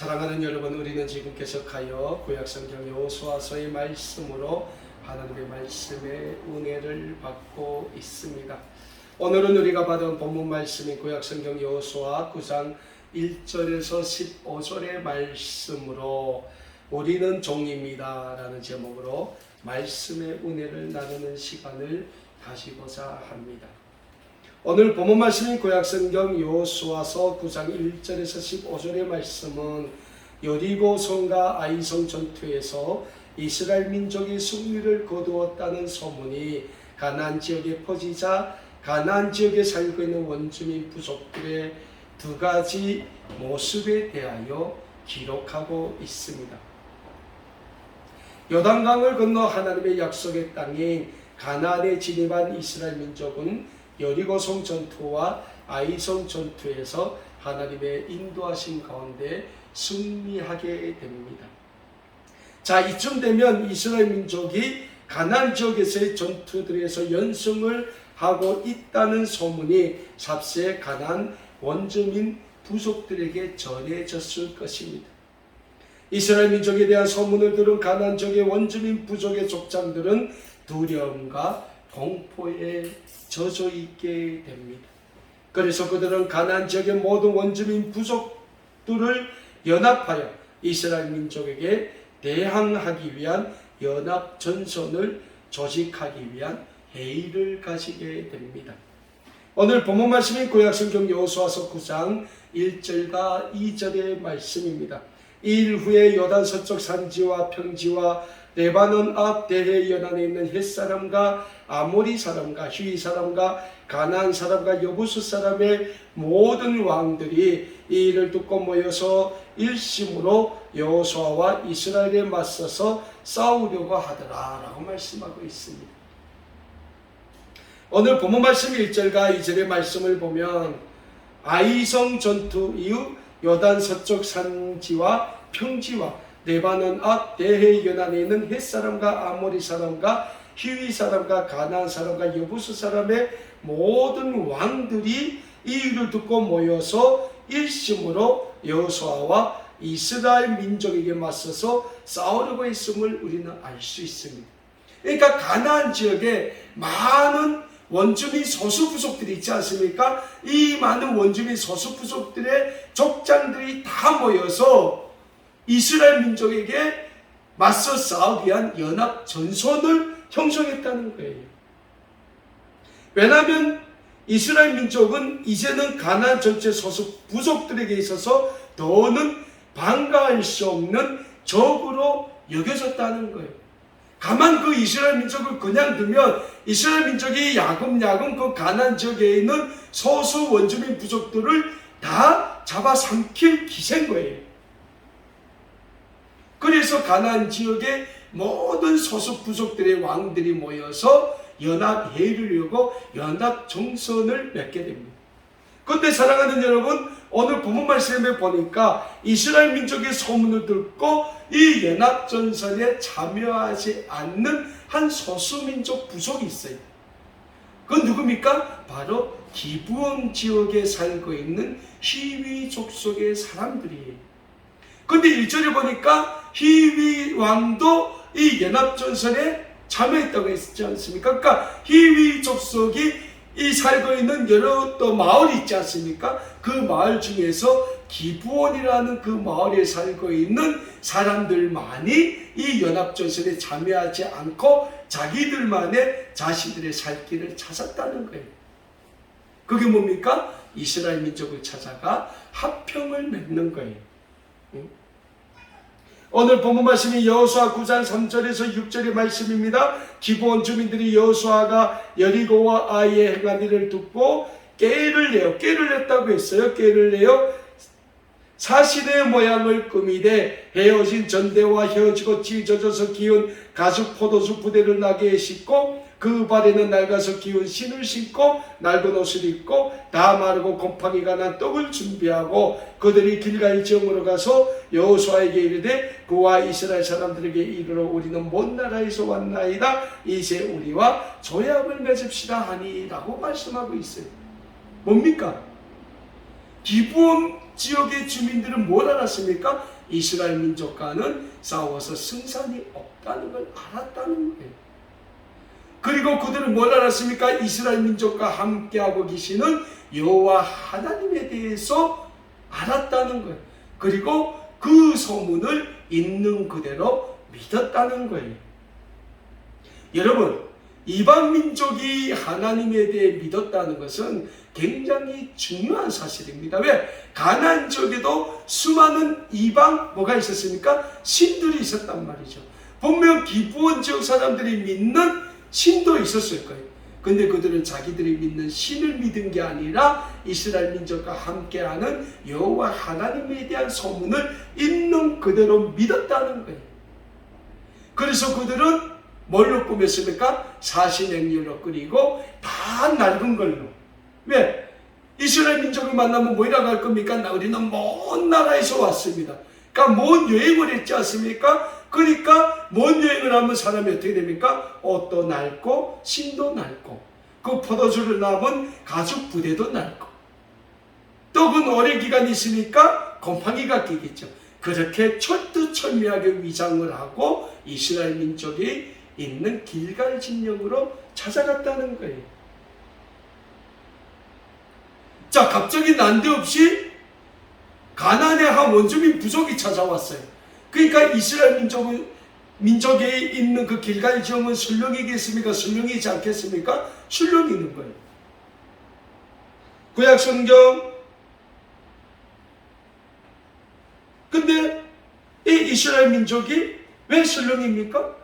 사랑하는 여러분, 우리는 지금 계속하여 구약성경 여호수아서의 말씀으로 하나님의 말씀의 은혜를 받고 있습니다. 오늘은 우리가 받은 본문 말씀인 구약성경 여호수아 9장 1절에서 15절의 말씀으로 우리는 종입니다라는 제목으로 말씀의 은혜를 나누는 시간을 가지고자 합니다. 오늘 본문 말씀인 구약성경 여호수아서 9장 1절에서 15절의 말씀은 여리고성과 아이성 전투에서 이스라엘 민족이 승리를 거두었다는 소문이 가나안 지역에 퍼지자 가나안 지역에 살고 있는 원주민 부족들의 두 가지 모습에 대하여 기록하고 있습니다. 요단강을 건너 하나님의 약속의 땅인 가나안에 진입한 이스라엘 민족은 여리고성 전투와 아이성 전투에서 하나님의 인도하신 가운데 승리하게 됩니다. 자, 이쯤 되면 이스라엘 민족이 가나안 지역에서의 전투들에서 연승을 하고 있다는 소문이 삽세 가나안 원주민 부족들에게 전해졌을 것입니다. 이스라엘 민족에 대한 소문을 들은 가나안 지역의 원주민 부족의 족장들은 두려움과 공포에 젖어 있게 됩니다. 그래서 그들은 가나안 지역의 모든 원주민 부족들을 연합하여 이스라엘 민족에게 대항하기 위한 연합 전선을 조직하기 위한 회의를 가지게 됩니다. 오늘 본문 말씀인 구약성경 여호수아서 9장 1절과 2절의 말씀입니다. 이일 후에 요단 서쪽 산지와 평지와 레바논 앞 대해 연안에 있는 햇사람과 아모리 사람과 휘 사람과 가나안 사람과 여부수 사람의 모든 왕들이 이 일을 듣고 모여서 일심으로 여호수아와 이스라엘에 맞서서 싸우려고 하더라라고 말씀하고 있습니다. 오늘 본문 말씀 1절과 2절의 말씀을 보면 아이성 전투 이후 요단 서쪽 산지와 평지와 레바논 앞 대해 연안에 있는 헷 사람과 아모리 사람과 히위 사람과 가나안 사람과 여부수 사람의 모든 왕들이 이 일을 듣고 모여서 일심으로 여호수아와 이스라엘 민족에게 맞서서 싸우려고 했음을 우리는 알 수 있습니다. 그러니까 가나안 지역에 많은 원주민 소수 부족들이 있지 않습니까? 이 많은 원주민 소수 부족들의 족장들이 다 모여서 이스라엘 민족에게 맞서 싸우기 위한 연합 전선을 형성했다는 거예요. 왜냐하면 이스라엘 민족은 이제는 가나안 전체 소속 부족들에게 있어서 더는 반가할 수 없는 적으로 여겨졌다는 거예요. 가만 그 이스라엘 민족을 그냥 두면 이스라엘 민족이 야금야금 그 가난 지역에 있는 소수 원주민 부족들을 다 잡아삼킬 기세인 거예요. 그래서 가난 지역의 모든 소수 부족들의 왕들이 모여서 연합 회의를 열고 연합 정선을 맺게 됩니다. 그런데 사랑하는 여러분, 오늘 본문 말씀에 보니까 이스라엘 민족의 소문을 듣고 이 연합 전선에 참여하지 않는 한 소수 민족 부족이 있어요. 그건 누굽니까? 바로 기부원 지역에 살고 있는 히위 족속의 사람들이에요. 근데 1절에 보니까 히위 왕도 이 연합전선에 참여했다고 했지 않습니까? 그러니까 히위 족속이 이 살고 있는 여러 또 마을이 있지 않습니까? 그 마을 중에서 기부원이라는 그 마을에 살고 있는 사람들만이 이 연합전선에 참여하지 않고 자기들만의 자신들의 살 길을 찾았다는 거예요. 그게 뭡니까? 이스라엘 민족을 찾아가 합평을 맺는 거예요. 오늘 본문 말씀이 여호수아 9장 3절에서 6절의 말씀입니다. 기본 주민들이 여호수아가 여리고와 아이의 행한 일을 듣고 깨를 내어 깨를 냈다고 했어요. 깨를 내어 사신의 모양을 꾸미되 헤어진 전대와 헤어지고 찢어져서 기운 가죽 포도주 부대를 나게 싣고 그 발에는 낡아서 기운 신을 신고 낡은 옷을 입고 다 마르고 곰팡이가 난 떡을 준비하고 그들이 길가의 지역으로 가서 여호수아에게 이르되 그와 이스라엘 사람들에게 이르러 우리는 먼 나라에서 왔나이다 이제 우리와 조약을 맺읍시다 하니라고 말씀하고 있어요. 뭡니까? 기부원 지역의 주민들은 뭘 알았습니까? 이스라엘 민족과는 싸워서 승산이 없다는 걸 알았다는 거예요. 그리고 그들은 뭘 알았습니까? 이스라엘 민족과 함께하고 계시는 여호와 하나님에 대해서 알았다는 거예요. 그리고 그 소문을 있는 그대로 믿었다는 거예요. 여러분, 이방 민족이 하나님에 대해 믿었다는 것은 굉장히 중요한 사실입니다. 왜? 가나안 지역에도 수많은 이방 뭐가 있었습니까? 신들이 있었단 말이죠. 분명 기부원 지역 사람들이 믿는 신도 있었을 거예요. 근데 그들은 자기들이 믿는 신을 믿은 게 아니라 이스라엘 민족과 함께하는 여호와 하나님에 대한 소문을 있는 그대로 믿었다는 거예요. 그래서 그들은 뭘로 꾸몄습니까? 사신행렬로 끓이고 다 낡은 걸로. 왜? 이스라엘 민족을 만나면 뭐라고 할 겁니까? 나 우리는 먼 나라에서 왔습니다. 그러니까 먼 여행을 했지 않습니까? 그러니까 먼 여행을 하면 사람이 어떻게 됩니까? 옷도 낡고 신도 낡고 그 포도주를 남은 가죽 부대도 낡고 또그 오래 기간 있으니까 곰팡이가 끼겠죠. 그렇게 철두철미하게 위장을 하고 이스라엘 민족이 있는 길갈 진영으로 찾아갔다는 거예요. 자, 갑자기 난데없이 가나안의 한 원주민 부족이 찾아왔어요. 그러니까 이스라엘 민족은 민족에 있는 그 길갈 지형은 순령이겠습니까? 순령이지 않겠습니까? 있는 거예요. 구약 성경 근데 이 이스라엘 민족이 왜 순령입니까?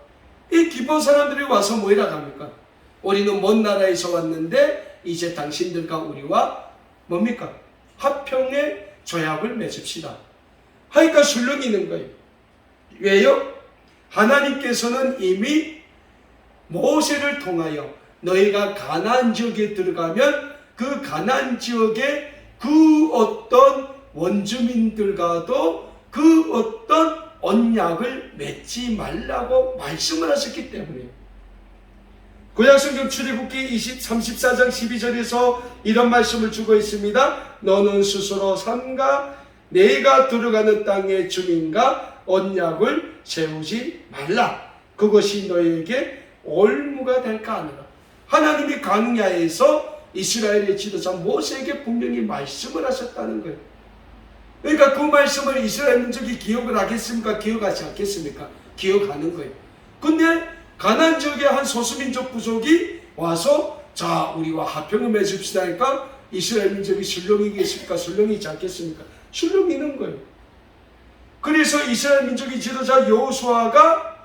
이 기본 사람들이 와서 뭐이라 합니까? 우리는 먼 나라에서 왔는데 이제 당신들과 우리와 뭡니까? 화평의 조약을 맺읍시다. 하니까 술렁이 있는 거예요. 왜요? 하나님께서는 이미 모세를 통하여 너희가 가나안 지역에 들어가면 그 가나안 지역의 그 어떤 원주민들과도 그 어떤 언약을 맺지 말라고 말씀을 하셨기 때문에 구약성경 출애굽기 20, 34장 12절에서 이런 말씀을 주고 있습니다. 너는 스스로 삼가 내가 들어가는 땅의 주민과 언약을 세우지 말라. 그것이 너에게 올무가 될까 하느라. 하나님이 광야에서 이스라엘의 지도자 모세에게 분명히 말씀을 하셨다는 거예요. 그러니까 그 말씀을 이스라엘 민족이 기억을 하겠습니까? 기억하지 않겠습니까? 기억하는 거예요. 근데 가난 지역의 한 소수민족 부족이 와서 자 우리와 화평을 맺읍시다 하니까 이스라엘 민족이 술렁이겠습니까? 술렁이지 않겠습니까? 술렁이는 거예요. 그래서 이스라엘 민족의 지도자 여호수아가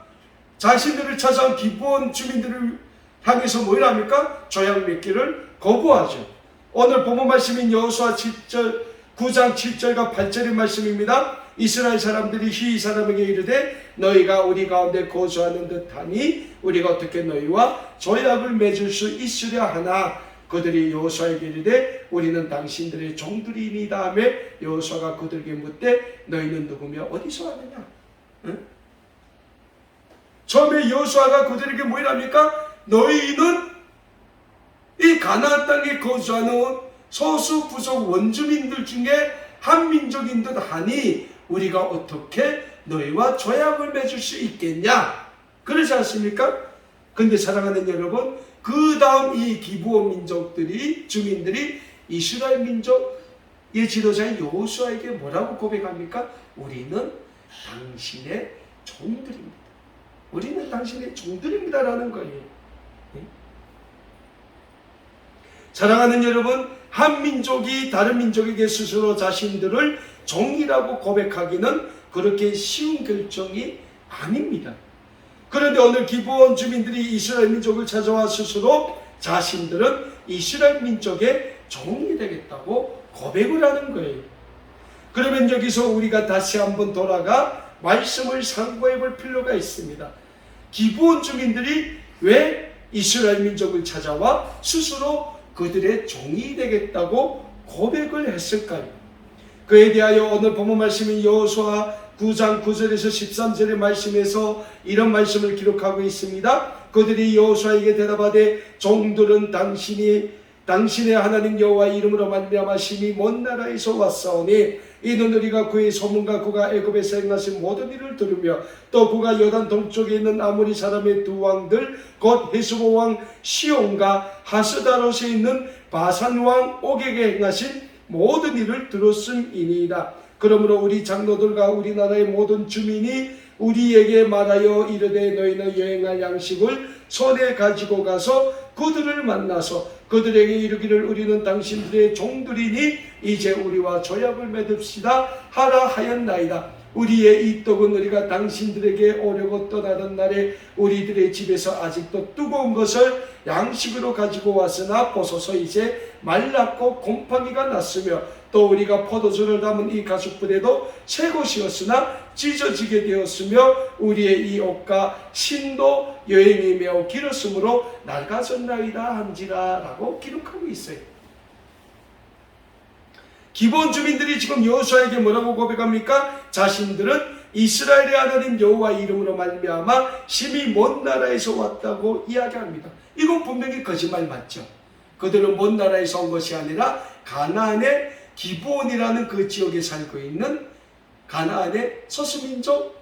자신들을 찾아온 기본 주민들을 향해서 뭘 합니까? 조약 맺기를 거부하죠. 오늘 본문 말씀인 여호수아 7절 9장 7절과 8절의 말씀입니다. 이스라엘 사람들이 휘 사람에게 이르되 너희가 우리 가운데 거주하는 듯하니 우리가 어떻게 너희와 조약을 맺을 수 있으려 하나 그들이 여호수아에게 이르되 우리는 당신들의 종들이니다 하며 여호수아가 그들에게 묻되 너희는 누구며 어디서 왔느냐 응? 처음에 여호수아가 그들에게 뭐이랍니까 너희는 이 가나안 땅에 거주하는 소수 부족 원주민들 중에 한 민족인 듯 하니 우리가 어떻게 너희와 조약을 맺을 수 있겠냐? 그렇지 않습니까? 근데 사랑하는 여러분, 그 다음 이 기부원 민족들이, 주민들이 이스라엘 민족의 지도자인 여호수아에게 뭐라고 고백합니까? 우리는 당신의 종들입니다. 우리는 당신의 종들입니다라는 거예요. 네? 사랑하는 여러분, 한 민족이 다른 민족에게 스스로 자신들을 종이라고 고백하기는 그렇게 쉬운 결정이 아닙니다. 그런데 오늘 기부원 주민들이 이스라엘 민족을 찾아와 스스로 자신들은 이스라엘 민족의 종이 되겠다고 고백을 하는 거예요. 그러면 여기서 우리가 다시 한번 돌아가 말씀을 상고해 볼 필요가 있습니다. 기부원 주민들이 왜 이스라엘 민족을 찾아와 스스로 그들의 종이 되겠다고 고백을 했을까요? 그에 대하여 오늘 본문 말씀인 여호수아 9장 9절에서 13절의 말씀에서 이런 말씀을 기록하고 있습니다. 그들이 여호수아에게 대답하되 종들은 당신이 당신의 하나님 여호와 이름으로 말미암아 심히 먼 나라에서 왔사오니 이는 우리가 그의 소문과 그가 애굽에서 행하신 모든 일을 들으며 또 그가 여단 동쪽에 있는 아모리 사람의 두 왕들 곧 헤스보 왕 시온과 하스다롯에 있는 바산 왕 옥에게 행하신 모든 일을 들었음이니이다. 그러므로 우리 장로들과 우리나라의 모든 주민이 우리에게 말하여 이르되 너희는 여행할 양식을 손에 가지고 가서 그들을 만나서 그들에게 이르기를 우리는 당신들의 종들이니 이제 우리와 조약을 맺읍시다 하라 하였나이다. 우리의 이 떡은 우리가 당신들에게 오려고 떠나던 날에 우리들의 집에서 아직도 뜨거운 것을 양식으로 가지고 왔으나 보소서 이제 말랐고 곰팡이가 났으며 또 우리가 포도주를 담은 이 가죽부대도 새 것이었으나 찢어지게 되었으며 우리의 이 옷과 신도 여행이 매우 길었으므로 낡아졌나이다 한지라 라고 기록하고 있어요. 기본 주민들이 지금 여호수아에게 뭐라고 고백합니까? 자신들은 이스라엘의 하나님 여호와 이름으로 말미암아 심히 먼 나라에서 왔다고 이야기합니다. 이건 분명히 거짓말 맞죠. 그들은 먼 나라에서 온 것이 아니라 가나안의 기본이라는 그 지역에 살고 있는 가나안의 소수민족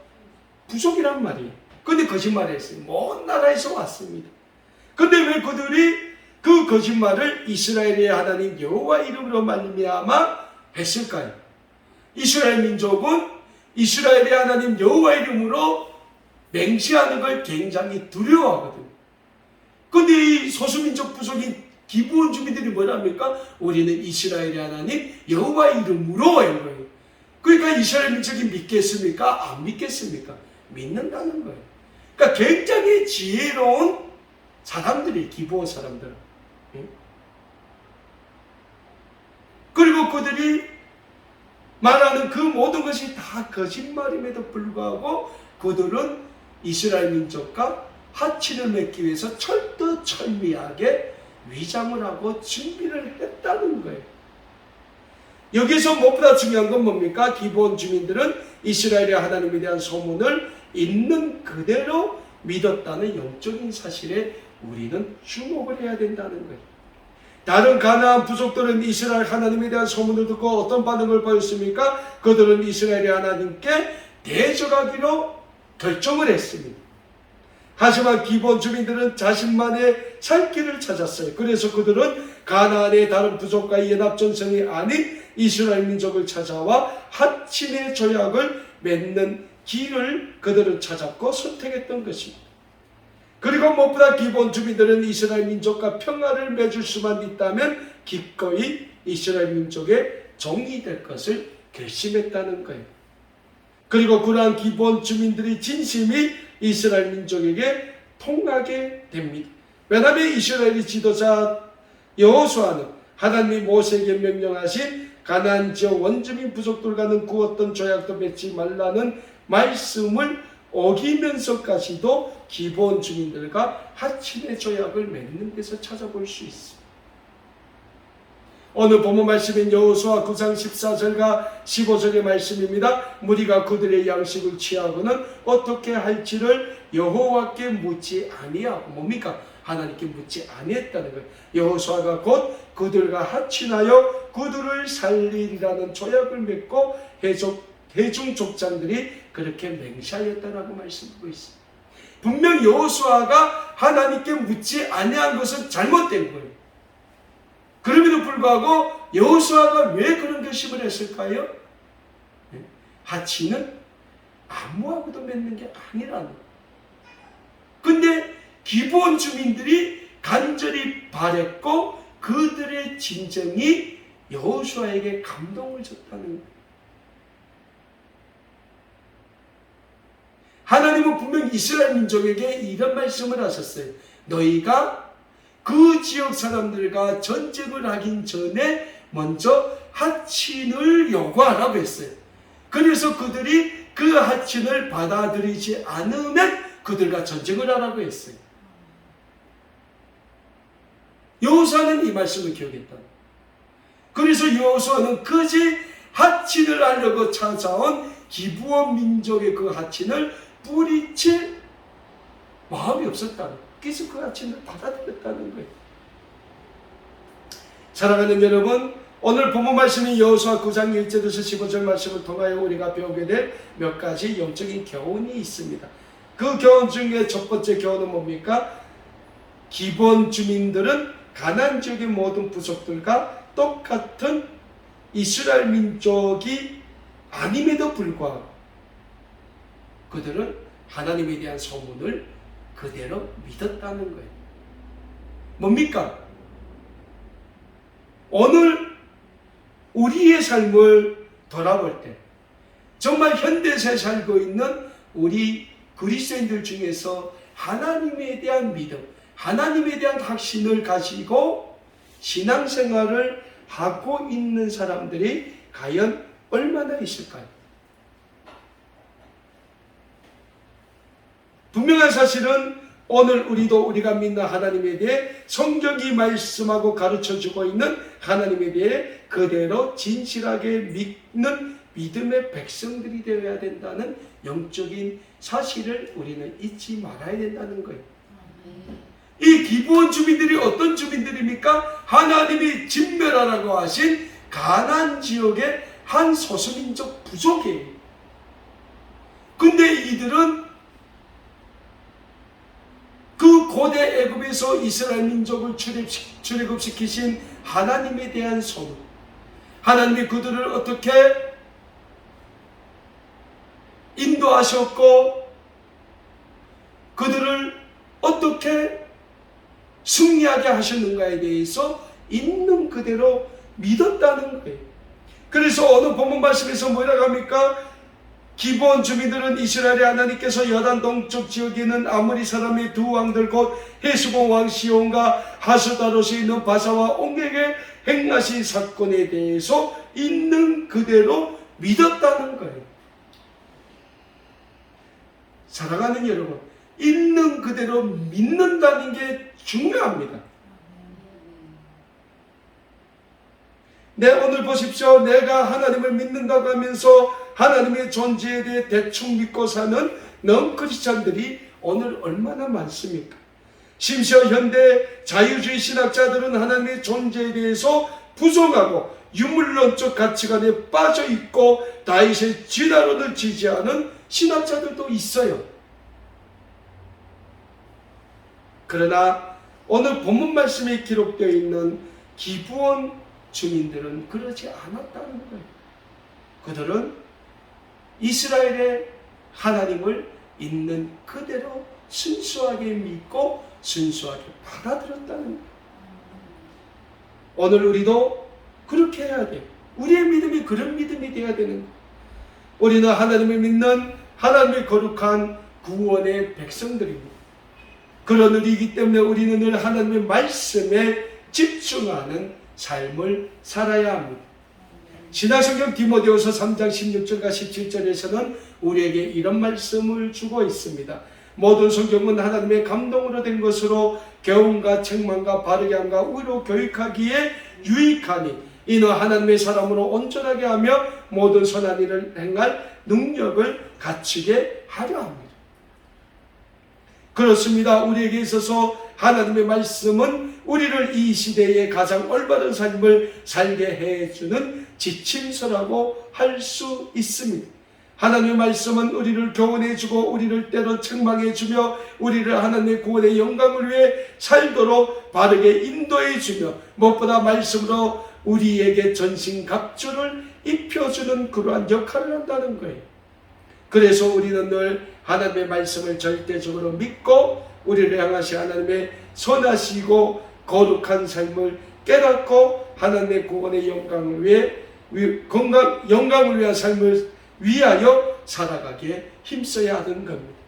부족이란 말이에요. 근데 거짓말했어요. 먼 나라에서 왔습니다. 근데 왜 그들이 그 거짓말을 이스라엘의 하나님 여호와 이름으로 말미암아 했을까요? 이스라엘 민족은 이스라엘의 하나님 여호와 이름으로 맹세하는 걸 굉장히 두려워하거든요. 근데 이 소수민족 부족인 기부원 주민들이 뭐랍니까? 우리는 이스라엘의 하나님 여호와 이름으로 한 거예요. 그러니까 이스라엘 민족이 믿겠습니까? 안 믿겠습니까? 믿는다는 거예요. 그러니까 굉장히 지혜로운 사람들이 기부원 사람들. 그리고 그들이 말하는 그 모든 것이 다 거짓말임에도 불구하고 그들은 이스라엘 민족과 하치를 맺기 위해서 철두철미하게 위장을 하고 준비를 했다는 거예요. 여기서 무엇보다 중요한 건 뭡니까? 기본 주민들은 이스라엘의 하나님에 대한 소문을 있는 그대로 믿었다는 영적인 사실에 우리는 주목을 해야 된다는 거예요. 다른 가나안 부족들은 이스라엘 하나님에 대한 소문을 듣고 어떤 반응을 보였습니까? 그들은 이스라엘의 하나님께 대적하기로 결정을 했습니다. 하지만 기본 주민들은 자신만의 살 길을 찾았어요. 그래서 그들은 가나안의 다른 부족과의 연합 전선이 아닌 이스라엘 민족을 찾아와 하친의 조약을 맺는 길을 그들은 찾았고 선택했던 것입니다. 그리고 무엇보다 기본 주민들은 이스라엘 민족과 평화를 맺을 수만 있다면 기꺼이 이스라엘 민족의 종이 될 것을 결심했다는 거예요. 그리고 그러한 기본 주민들의 진심이 이스라엘 민족에게 통하게 됩니다. 왜냐하면 이스라엘의 지도자 여호수아는 하나님이 모세에게 명령하신 가나안 지역 원주민 부족들과는 그 어떤 조약도 맺지 말라는 말씀을 어기면서까지도 기본 주민들과 하친의 조약을 맺는 데서 찾아볼 수 있습니다. 오늘 본문 말씀인 여호수아 9장 14절과 15절의 말씀입니다. 무리가 그들의 양식을 취하고는 어떻게 할지를 여호와께 묻지 아니하고 뭡니까? 하나님께 묻지 아니했다는 거예요. 여호수아가 곧 그들과 합친하여 그들을 살리리라는 조약을 맺고 해적, 해중 족장들이 그렇게 맹세하였다라고 말씀하고 있습니다. 분명 여호수아가 하나님께 묻지 아니한 것은 잘못된 거예요. 그럼에도 불구하고 여호수아가 왜 그런 결심을 했을까요? 네? 하치는 아무하고도 맺는 게 아니라는. 근데 기본 주민들이 간절히 바랬고 그들의 진정이 여호수아에게 감동을 줬다는 거예요. 하나님은 분명 이스라엘 민족에게 이런 말씀을 하셨어요. 너희가 그 지역 사람들과 전쟁을 하긴 전에 먼저 하친을 요구하라고 했어요. 그래서 그들이 그 하친을 받아들이지 않으면 그들과 전쟁을 하라고 했어요. 여호수아는 이 말씀을 기억했다. 그래서 여호수아는 그지 하친을 하려고 찾아온 기부원 민족의 그 하친을 뿌리칠 마음이 없었다. 그래서 그 하친을 받아들였다는 거예요. 사랑하는 여러분, 오늘 본문 말씀인 여호수아 9장 1절에서 15절 말씀을 통하여 우리가 배우게 될 몇 가지 영적인 교훈이 있습니다. 그 교훈 중에 첫 번째 교훈은 뭡니까? 기본 주민들은 가난 지역의 모든 부족들과 똑같은 이스라엘 민족이 아님에도 불구하고 그들은 하나님에 대한 소문을 그대로 믿었다는 거예요. 뭡니까? 오늘 우리의 삶을 돌아볼 때 정말 현대사에 살고 있는 우리 그리스도인들 중에서 하나님에 대한 믿음, 하나님에 대한 확신을 가지고 신앙생활을 하고 있는 사람들이 과연 얼마나 있을까요? 분명한 사실은 오늘 우리도 우리가 믿는 하나님에 대해 성경이 말씀하고 가르쳐 주고 있는 하나님에 대해 그대로 진실하게 믿는 믿음의 백성들이 되어야 된다는 영적인 사실을 우리는 잊지 말아야 된다는 거예요. 이 기부원 주민들이 어떤 주민들입니까? 하나님이 진멸하라고 하신 가난 지역의 한 소수민족 부족이에요. 근데 이들은 그 고대 애굽에서 이스라엘 민족을 출애굽시키신 하나님에 대한 소문, 하나님이 그들을 어떻게 인도하셨고 그들을 어떻게 승리하게 하셨는가에 대해서 있는 그대로 믿었다는 거예요. 그래서 어느 본문 말씀에서 뭐라고 합니까? 기본 주민들은 이스라엘의 하나님께서 여단 동쪽 지역에 있는 아모리 사람의 두 왕들 곧 헤스본 왕 시온과 하스다롯에 있는 바사와 옹에게 행하신 사건에 대해서 있는 그대로 믿었다는 거예요. 사랑하는 여러분, 있는 그대로 믿는다는 게 중요합니다. 네, 오늘 보십시오. 내가 하나님을 믿는다고 하면서 하나님의 존재에 대해 대충 믿고 사는 넌 크리스찬들이 오늘 얼마나 많습니까? 심지어 현대 자유주의 신학자들은 하나님의 존재에 대해서 부정하고 유물론적 가치관에 빠져 있고 다윗의 진화론을 지지하는 신학자들도 있어요. 그러나 오늘 본문 말씀에 기록되어 있는 기부원 주민들은 그러지 않았다는 거예요. 그들은 이스라엘의 하나님을 있는 그대로 순수하게 믿고 순수하게 받아들였다는 거예요. 오늘 우리도 그렇게 해야 돼요. 우리의 믿음이 그런 믿음이 되어야 되는 거예요. 우리는 하나님을 믿는 하나님의 거룩한 구원의 백성들입니다. 그런 우리이기 때문에 우리는 늘 하나님의 말씀에 집중하는 삶을 살아야 합니다. 신약성경 디모데후서 3장 16절과 17절에서는 우리에게 이런 말씀을 주고 있습니다. 모든 성경은 하나님의 감동으로 된 것으로 교훈과 책망과 바르게 함과 의로 교육하기에 유익하니 이는 하나님의 사람으로 온전하게 하며 모든 선한 일을 행할 능력을 갖추게 하려 합니다. 그렇습니다. 우리에게 있어서 하나님의 말씀은 우리를 이 시대에 가장 올바른 삶을 살게 해주는 지침서라고 할 수 있습니다. 하나님의 말씀은 우리를 교훈해주고 우리를 때로 책망해주며 우리를 하나님의 구원의 영광을 위해 살도록 바르게 인도해주며 무엇보다 말씀으로 우리에게 전신갑주를 입혀주는 그러한 역할을 한다는 거예요. 그래서 우리는 늘 하나님의 말씀을 절대적으로 믿고 우리를 향하신 하나님의 선하시고 거룩한 삶을 깨닫고 하나님의 구원의 영광을 위해 위- 건강 영광을 위한 삶을 위하여 살아가기에 힘써야 하는 겁니다.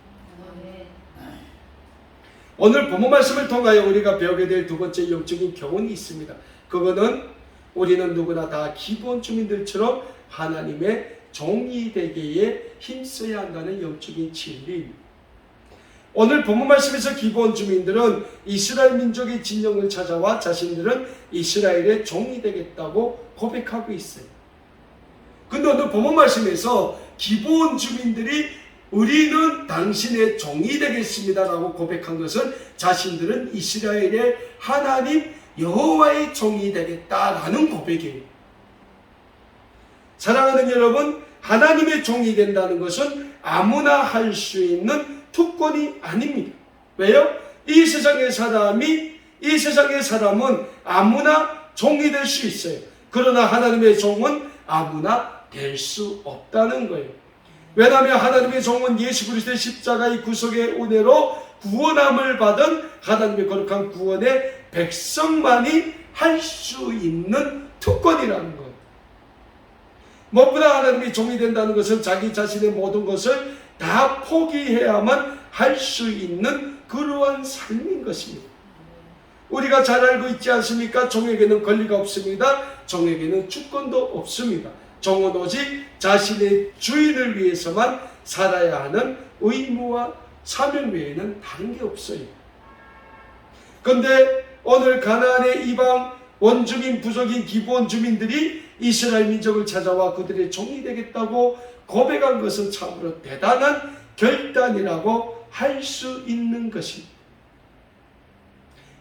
오늘 본문 말씀을 통하여 우리가 배우게 될 두 번째 영적인 교훈이 있습니다. 그거는 우리는 누구나 다 기본 주민들처럼 하나님의 종이 되기에 힘써야 한다는 영적인 진리입니다. 오늘 본문 말씀에서 기본 주민들은 이스라엘 민족의 진영을 찾아와 자신들은 이스라엘의 종이 되겠다고 고백하고 있어요. 근데 오늘 본문 말씀에서 기본 주민들이 우리는 당신의 종이 되겠습니다라고 고백한 것은 자신들은 이스라엘의 하나님 여호와의 종이 되겠다라는 고백이에요. 사랑하는 여러분, 하나님의 종이 된다는 것은 아무나 할 수 있는 특권이 아닙니다. 왜요? 이 세상의 사람이 이 세상의 사람은 아무나 종이 될 수 있어요. 그러나 하나님의 종은 아무나 될 수 없다는 거예요. 왜냐하면 하나님의 종은 예수 그리스도의 십자가의 구속의 은혜로 구원함을 받은 하나님의 거룩한 구원의 백성만이 할 수 있는 특권이라는 거예요. 무엇보다 하나님이 종이 된다는 것은 자기 자신의 모든 것을 다 포기해야만 할 수 있는 그러한 삶인 것입니다. 우리가 잘 알고 있지 않습니까? 종에게는 권리가 없습니다. 종에게는 주권도 없습니다. 종은 오직 자신의 주인을 위해서만 살아야 하는 의무와 사명 외에는 다른 게 없어요. 그런데 오늘 가나안의 이방 원주민 부족인 기본 주민들이 이스라엘 민족을 찾아와 그들의 종이 되겠다고 고백한 것은 참으로 대단한 결단이라고 할 수 있는 것입니다.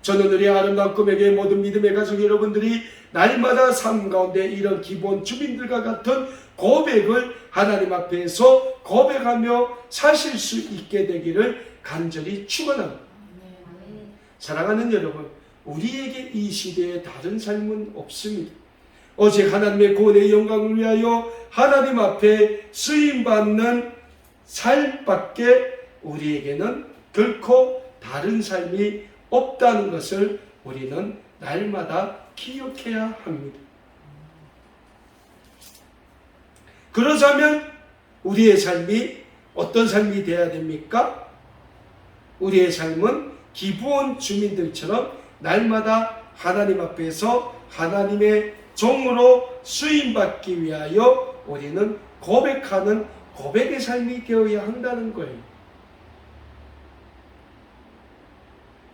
저는 우리 아름다운 꿈에게 모든 믿음의 가족 여러분들이 날마다 삶 가운데 이런 기본 주민들과 같은 고백을 하나님 앞에서 고백하며 사실 수 있게 되기를 간절히 축원합니다. 사랑하는 여러분, 우리에게 이 시대에 다른 삶은 없습니다. 오직 하나님의 구원의 영광을 위하여 하나님 앞에 쓰임 받는 삶밖에 우리에게는 결코 다른 삶이 없다는 것을 우리는 날마다 기억해야 합니다. 그러자면 우리의 삶이 어떤 삶이 되어야 됩니까? 우리의 삶은 기부원 주민들처럼 날마다 하나님 앞에서 하나님의 종으로 쓰임받기 위하여 우리는 고백하는 고백의 삶이 되어야 한다는 거예요.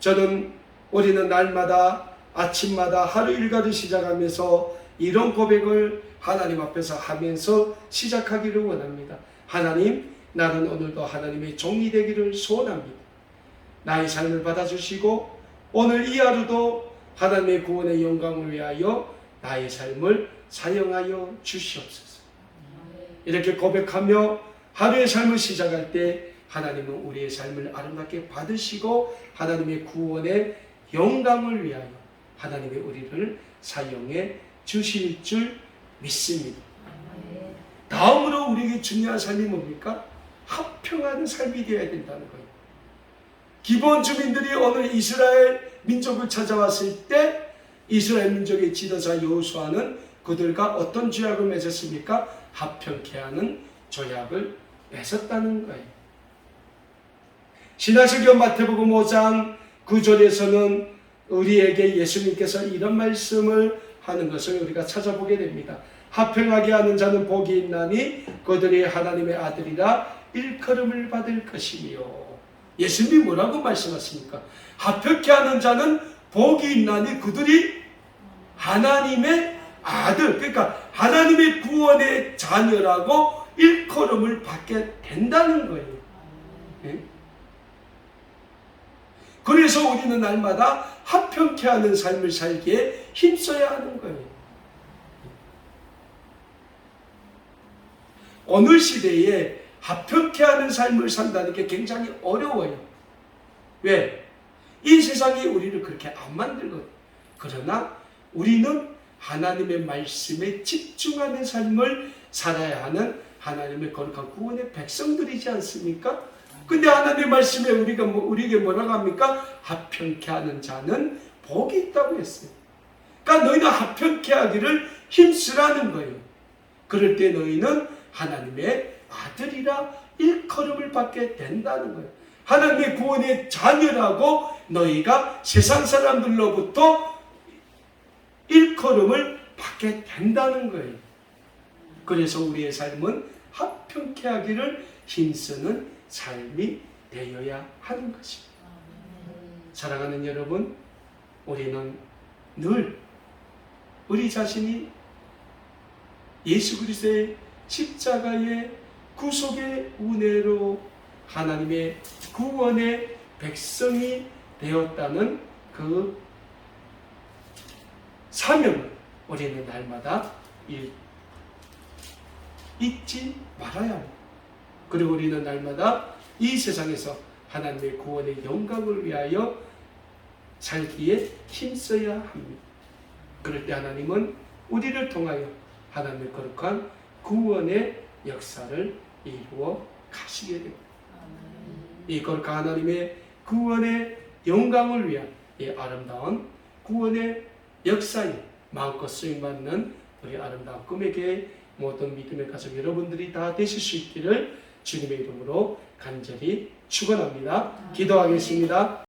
저는 우리는 날마다 아침마다 하루 일과를 시작하면서 이런 고백을 하나님 앞에서 하면서 시작하기를 원합니다. 하나님, 나는 오늘도 하나님의 종이 되기를 소원합니다. 나의 삶을 받아주시고 오늘 이 하루도 하나님의 구원의 영광을 위하여 나의 삶을 사용하여 주시옵소서. 이렇게 고백하며 하루의 삶을 시작할 때 하나님은 우리의 삶을 아름답게 받으시고 하나님의 구원의 영광을 위하여 하나님의 우리를 사용해 주실 줄 믿습니다. 다음으로 우리에게 중요한 삶이 뭡니까? 합평하는 삶이 되어야 된다는 거예요. 기본 주민들이 오늘 이스라엘 민족을 찾아왔을 때 이스라엘 민족의 지도자 여호수아는 그들과 어떤 조약을 맺었습니까? 합평케 하는 조약을 맺었다는 거예요. 신하시경 마태복음 5장 9절에서는 우리에게 예수님께서 이런 말씀을 하는 것을 우리가 찾아보게 됩니다. 합평하게 하는 자는 복이 있나니 그들이 하나님의 아들이라 일컬음을 받을 것이며 예수님이 뭐라고 말씀하십니까? 합평케 하는 자는 복이 있나니 그들이 하나님의 아들 그러니까 하나님의 구원의 자녀라고 일컬음을 받게 된다는 거예요. 예? 그래서 우리는 날마다 합평케 하는 삶을 살기에 힘써야 하는 거예요. 오늘 시대에 합평케 하는 삶을 산다는 게 굉장히 어려워요. 왜? 이 세상이 우리를 그렇게 안 만들거든요. 그러나 우리는 하나님의 말씀에 집중하는 삶을 살아야 하는 하나님의 거룩한 구원의 백성들이지 않습니까? 근데 하나님 말씀에 우리가 뭐, 우리에게 뭐라고 합니까? 합평케 하는 자는 복이 있다고 했어요. 그러니까 너희는 합평케 하기를 힘쓰라는 거예요. 그럴 때 너희는 하나님의 아들이라 일컬음을 받게 된다는 거예요. 하나님의 구원의 자녀라고 너희가 세상 사람들로부터 일컬음을 받게 된다는 거예요. 그래서 우리의 삶은 합평케 하기를 힘쓰는 삶이 되어야 하는 것입니다. 사랑하는 여러분, 우리는 늘 우리 자신이 예수 그리스도의 십자가의 구속의 은혜로 하나님의 구원의 백성이 되었다는 그 사명을 우리는 날마다 일- 잊지 말아야 합니다. 그리고 우리는 날마다 이 세상에서 하나님의 구원의 영광을 위하여 살기에 힘써야 합니다. 그럴 때 하나님은 우리를 통하여 하나님의 거룩한 구원의 역사를 이루어 가시게 됩니다. 이 거룩한 하나님의 구원의 영광을 위한 이 아름다운 구원의 역사에 마음껏 쓰임받는 우리 아름다운 꿈에게 모든 믿음의 가족 여러분들이 다 되실 수 있기를 주님의 이름으로 간절히 축원합니다. 기도하겠습니다.